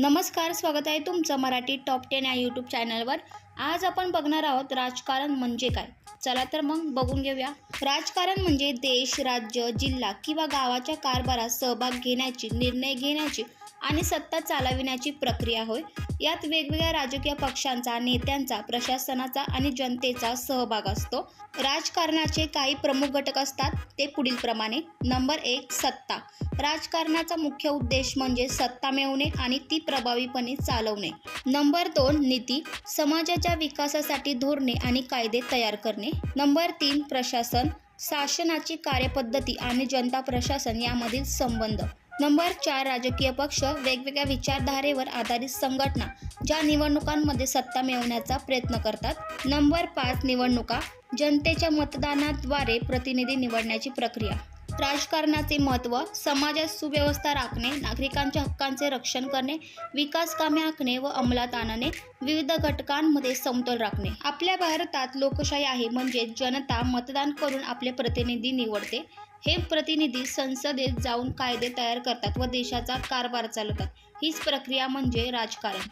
नमस्कार स्वागत आहे तुमचं मराठी टॉप टेन या यूट्यूब चॅनलवर. आज आपण बघणार आहोत राजकारण म्हणजे काय? चला तर मग बघून घेऊया. राजकारण म्हणजे देश राज्य जिल्हा किंवा गावाच्या कारभारात सहभाग घेण्याची निर्णय घेण्याची आणि सत्ता चालविण्याची प्रक्रिया होय. यात वेगवेगळ्या राजकीय पक्षांचा नेत्यांचा प्रशासनाचा आणि जनतेचा सहभाग असतो. राजकारणाचे काही प्रमुख घटक असतात ते पुढीलप्रमाणे नंबर एक सत्ता. राजकारणाचा मुख्य उद्देश म्हणजे सत्ता मिळवणे आणि ती प्रभावीपणे चालवणे. नंबर दोन नीती. समाजाच्या विकासासाठी धोरणे आणि कायदे तयार करणे. नंबर तीन प्रशासन. शासनाची कार्यपद्धती आणि जनता प्रशासन यामधील संबंध. नंबर चार राजकीय पक्ष वेगवेगळ्या विचारधारेवर आधारित संघटना ज्या निवडणुकांमध्ये सत्ता मिळवण्याचा प्रयत्न करतात. नंबर पाच निवडणुका जनतेच्या मतदानाद्वारे प्रतिनिधी निवडण्याची प्रक्रिया. राजकारणाचे महत्त्व समाजात सुव्यवस्था राखणे नागरिकांच्या हक्कांचे रक्षण करणे विकास कामे आखणे व अंमलात आणणे विविध घटकांमध्ये समतोल राखणे. आपल्या भारतात लोकशाही आहे म्हणजे जनता मतदान करून आपले प्रतिनिधी निवडते. हे प्रतिनिधी संसदेत जाऊन कायदे तयार करतात व देशाचा कारभार चालवतात. हीच प्रक्रिया म्हणजे राजकारण.